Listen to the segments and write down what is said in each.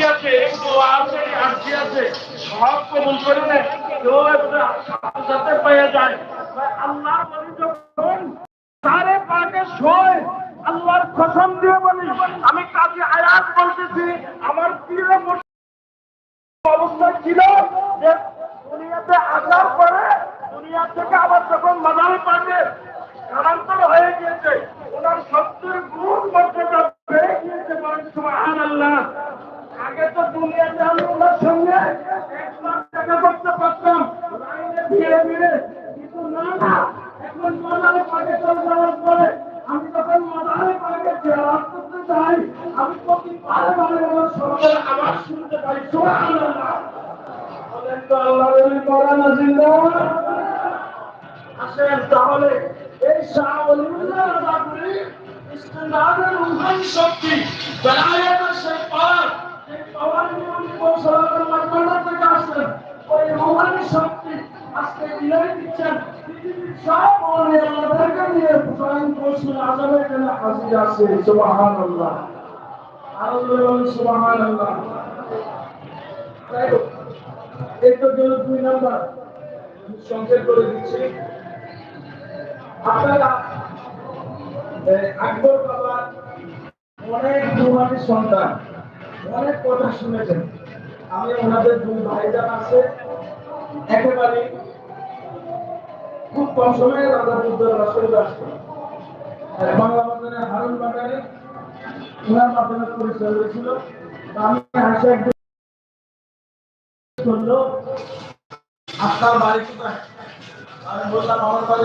আরজি আছে দোয়া আছে আরজি আছে। সব কবুল করে নেয় কেউ সাথে পেয়ে যায়। আল্লাহ বলি যখন তারে পাকে শোয়, আল্লাহর কসম দিয়ে বলি, আমি কাজে আয়াত বলতেছি, আমার প্রিয় অবস্থা ছিল যে দুনিয়াতে আসার পরে দুনিয়া থেকে আবার যখন মাদার পাকে স্থানান্তর হয়ে গিয়েছে, ওনার সত্তর গুণ মর্যাদা বেড়ে গিয়েছে সুবহান আল্লাহ আগে দুনিয়াতে আমি ওনার সঙ্গে এক লাখ টাকা করতে পারতাম। লাইনে ভিড়ে ভিড়ে কিন্তু না না, এখন মাদারে পাকে চলে যাওয়ার পরে আমি যখন মাদারে পাকে জেলার করতে চাই আমি প্রতি বারে বারে আমার সরকার আবার শুনতে পাই। সুবহান আল্লাহ বলেন তো আল্লাহ করা না। জিন্দা আসেন তাহলে এই ইস্তেন্দাদের রুহানি শক্তি শক্তি, আজকে দিচ্ছেন সব আল্লাহদেরকে নিয়ে আছে সুবাহান আল্লাহ সুবাহান আল্লাহ দুই নাম্বার সংক্ষেপ করে দিচ্ছি। আপনারা অনেক সন্তান, অনেক কথা শুনেছেন। আমি ওনাদের দুই ভাইজান আছে একেবারে খুব কম সময়ে রাজা বুদ্ধের আসতো বাংলা বাজারে, হারুন বাগানে ওনার মাধ্যমে পরিচয় হয়েছিল। আমি হাসি একদম আপনার বাড়ি আমি বললাম, আমার বাড়ি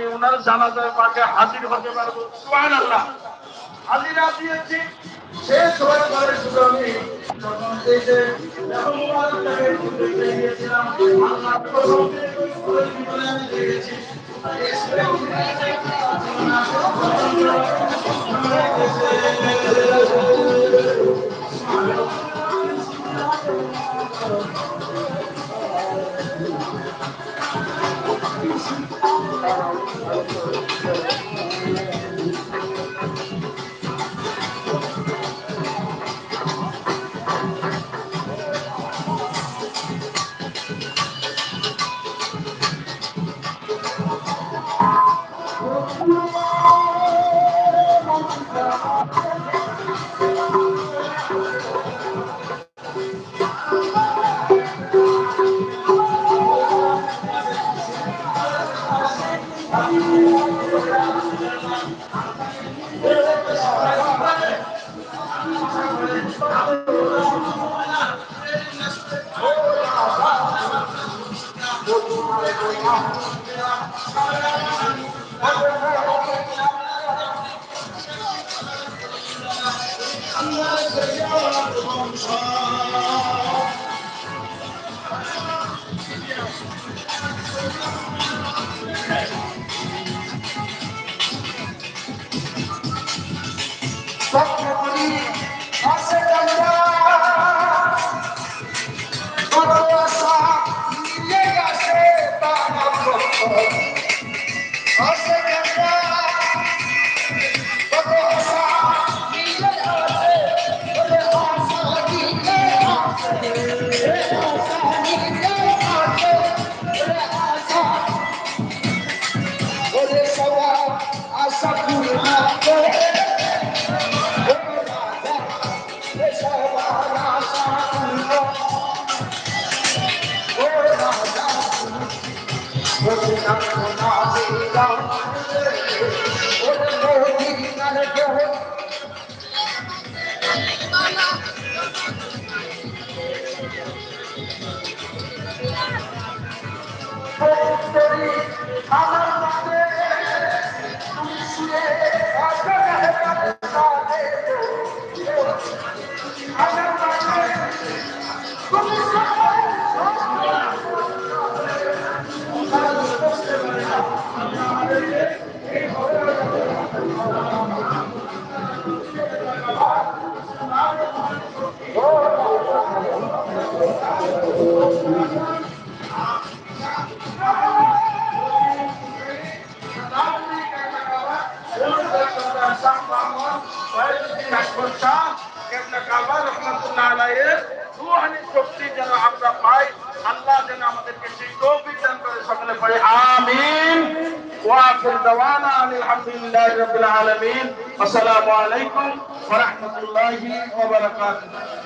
আমি ওনার জানাজার পাকে হাজির হতে পারব। সুহান আল্লাহ হাজিরা দিয়েছি। শুধু আমি Thank you. Thank you. Só que eu não আমার মাঝে তুমি শুয়ে আল্লাহ কসম ওই জীবনে আমি দেখেছি শক্তি যেন আমরা পাই আল্লাহ যেন আমাদেরকে সেই তৌফিক দান করে সকলে পড়ে আমিন ওয়াফির দাওয়ানা আলহামদুলিল্লাহি রাব্বিল আলামিন আসসালামু আলাইকুম ওয়া রাহমাতুল্লাহি ওয়া বারাকাতুহু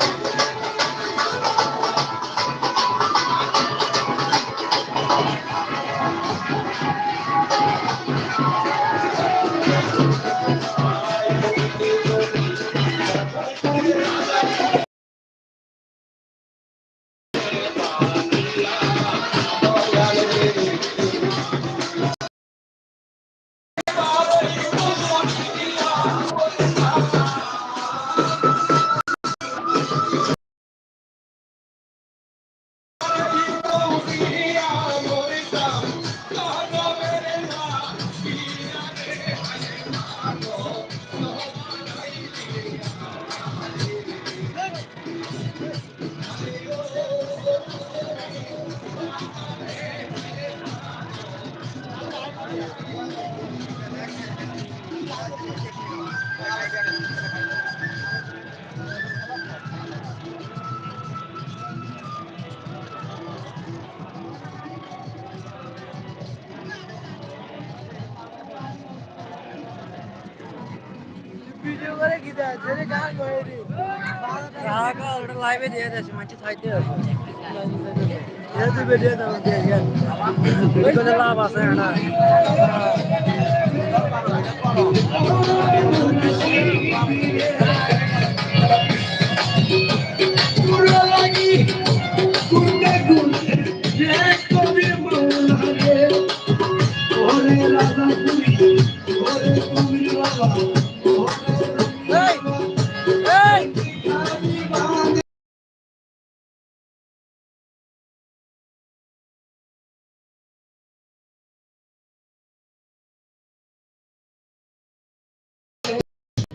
Thank you. লাইভে দিয়ে দিয়ে ওই কোন লাভ আছে না